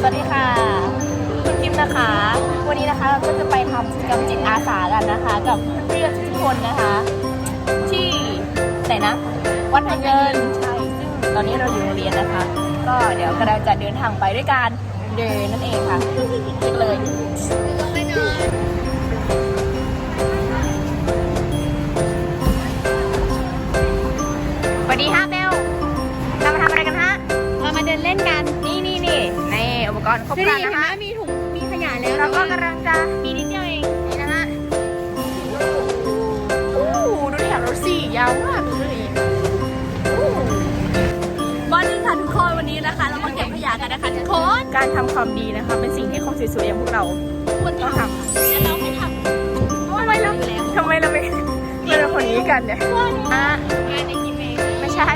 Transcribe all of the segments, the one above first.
สวัสดีค่ะคุณกิมนะคะ วันนี้นะคะเราก็จะไปทำกิจกรรมจิตอาสากันนะคะ กับเพื่อนๆทุกคนนะคะ ที่ไหนนะวัดพระเงินใช่ซึ่งตอนนี้เราอยู่โรงเรียนนะคะ ก็เดี๋ยวกำลังจะเดินทางไปด้วยการเดินนั่นเองค่ะไปเลย กรณ์ครบดูครัดินเห็นนะไหมคะมีถุง มีขยะแล้วเราก็กำลังจะมีนิดเดียวเองนี่นะฮะอู้ดูแถวรถสี่ยาวมากเลยอู้วันนี้ค่ะทุกคนวันนี้นะคะ เรามาเก็บขยะกันนะคะทุกคนการทำความดีนะคะ เป็นสิ่งที่คนสวยๆอย่างพวกเราควรต้องททำและเราไม่ทำำทำไมเราทำไมเราไม่ไม่เป็นคนนี้กันเนี่ยอะงานในกินเองไม่ใช่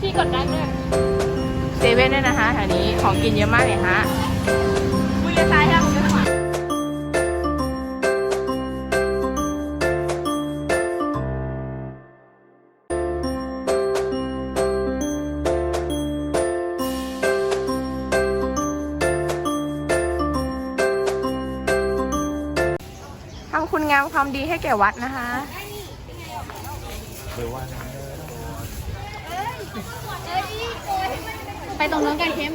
พี่กดดันด้วย เซเว่นด้วยนะคะแถวนี้ของกินเยอะมากเลยฮะคุยกันตายแล้วทำคุณงามความดีให้แก่วัดนะคะ ไปตรงนู้นกันเข้ม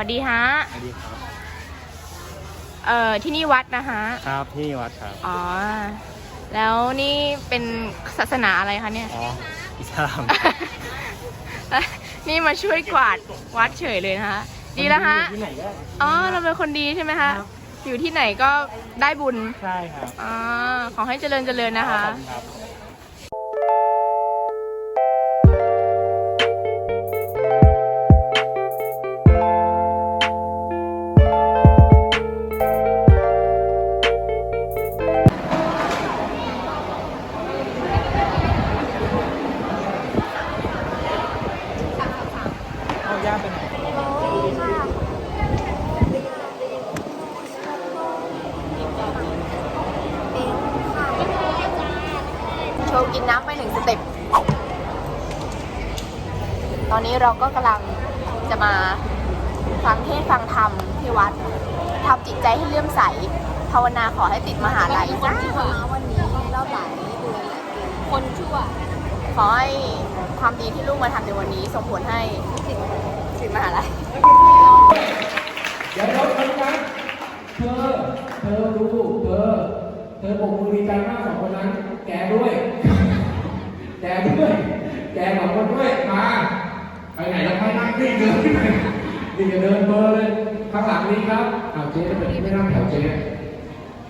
วัสดีฮะ สวัสดีครับ เอ่อ ที่นี่วัดนะคะครับที่วัดครับ อ๋อ แล้วนี่เป็นศาสนาอะไรคะเนี่ย อ๋อ อิสลาม นี่มาช่วยกวาดวัดเฉยเลยนะคะ ดีแล้วฮะ ที่ไหนก็อ๋อ เราเป็นคนดีใช่ไหมคะ อยู่ที่ไหนก็ได้บุญ ใช่ครับอ๋อ ขอให้เจริญเจริญนะคะ ขอบณครับ โชว์กินน้ำไปหนึ่งสเต็ป ตอนนี้เราก็กำลังจะมาฟังเทศฟังธรรมที่วัดทำจิตใจให้เลื่อมใส ภาวนาขอให้ติดมหาลัยจ้าวันนี้รอบหลายเดือนหลายปีคนชั่ว ขอให้ความดีที่ลูกมาทำในวันนี้ส่งผลให้ติดมหาลัยเดี๋ยวรถคันนั้นเธอ เธอดูเธอ เธอบอกมือดีใจมากสองคนนั้น แกด้วย แกด้วย แกสองคนด้วย มา ไปไหนแล้วไปนั่งนี่เดินไปไหนนี่จะเดินเบอร์เลย ข้างหลังนี้ครับเอาเจ๊ทำไมไม่นั่งแถวเจ๊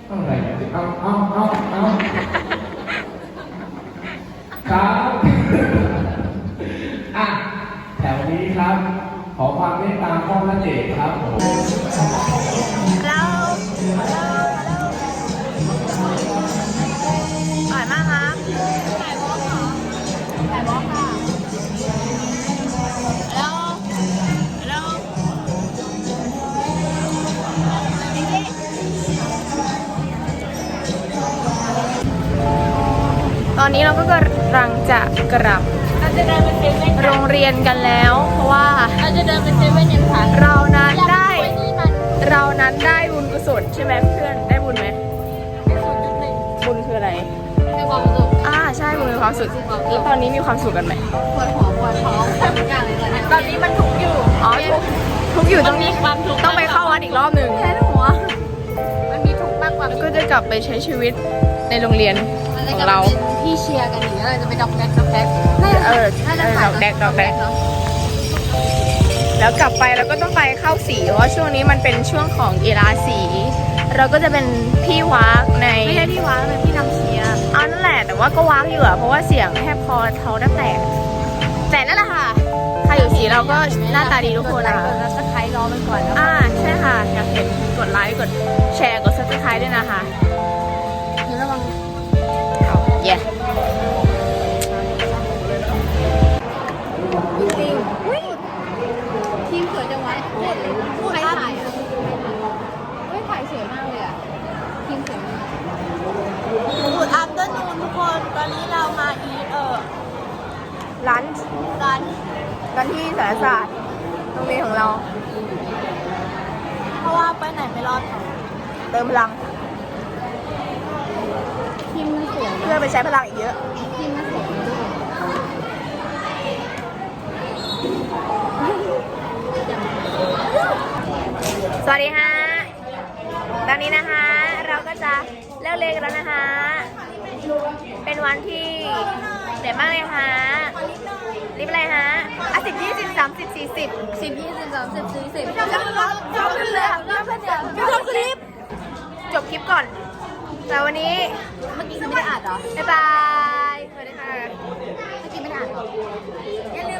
เอาอะไรเนี่ยเอาเอาเอาเอาครับอะแถวนี้ครับ ขอความเมตตาพ่อพระเดชครับผมแล้ว ตอนนี้เราก็กำลังจะกลับเราจะเดินไปเซเว่นโรงเรียนกันแล้ว เพราะว่าเราจะเดินไปเซเว่นยังค่ะเรานั้นได้อยากปนี่มันเรานั้นได้บุญกุศลใช่ไหมเพื่อนได้บุญไหมเป็นศูนย์จุดหนึ่งบุญคืออะไรในความสุขอ่าใช่บุญมีความสุขแล้วตอนนี้มีความสุขกันไหมปวดหัวปวดท้องทำทุกอย่างเลยตอนนี้ตอนนี้มันทุกข์อยู่อ๋อทุกทุกอยู่ตรงนี้มันมีความทุกข์ต้องไปเข้าวัดอีกรอบหนึ่งแค่หัว มันมีทุกข์มากกว่าก็จะกลับไปใช้ชีวิตในโรงเรียนของเราพี่เชียร์กันอย่างนี้ยเราจะไปดอกแดกดอกแดกเออเออดอกแดกดอกแดกเนาะแล้วกลับไปแล้วก็ต้องไปเข้าสีเพราะว่าช่วงนี้มันเป็นช่วงของกีฬาสี เราก็จะเป็นพี่วักในไม่ใช่พี่ว้าเลยพี่นำเชียร์เอานั่นแหละแต่ว่าก็วักอยู่อะเพราะว่าเสียงแทบคอเขาแทบแตกแต่นั่นแหละค่ะสีเราก็หน้าตาดีทุกคนนะคะแล้วจะใครรอไปก่อนนะอ่าใช่ค่ะอยากเห็นกดไลค์กดแชร์กด subscribe ด้วยนะคะนี่ระวังเอาเย้จริงอุ้ยทีมสวยจังวะใครถ่ายอะเฮ้ยถ่ายสวยมากเลยอะทีมสวยมากกูดอัพเดอร์นูนทุกคน ตอนนี้เรามาอีทเออร้านร้านกันที่สารศาสตร์โรงเรียนของเรา เพราะว่าไปไหนไม่รอด เติมพลังทีมมันสวยเพื่อไปใช้พลังอีกเยอะทีมมันสวยด้วยสวัสดีฮะ ตอนนี้นะคะ เราก็จะเลิกเรียนกันแล้วนะคะ เป็นวันที่เหนื่อยมากเลยฮะรีบอะไรฮะอะสิบยี่สิบสามสิบสี่สิบสิบยี่สิบสามสิบสี่สิบชอบขึ้นรถชอบขึ้นเรือชอบขึ้นเรือ ก่อน แต่วันนี้เมื่อกี้ไม่ได้อ่านหรอ บ๊ายบายสวัสดีค่ะ เมื่อกี้ไม่ได้อ่านหรออย่าลืม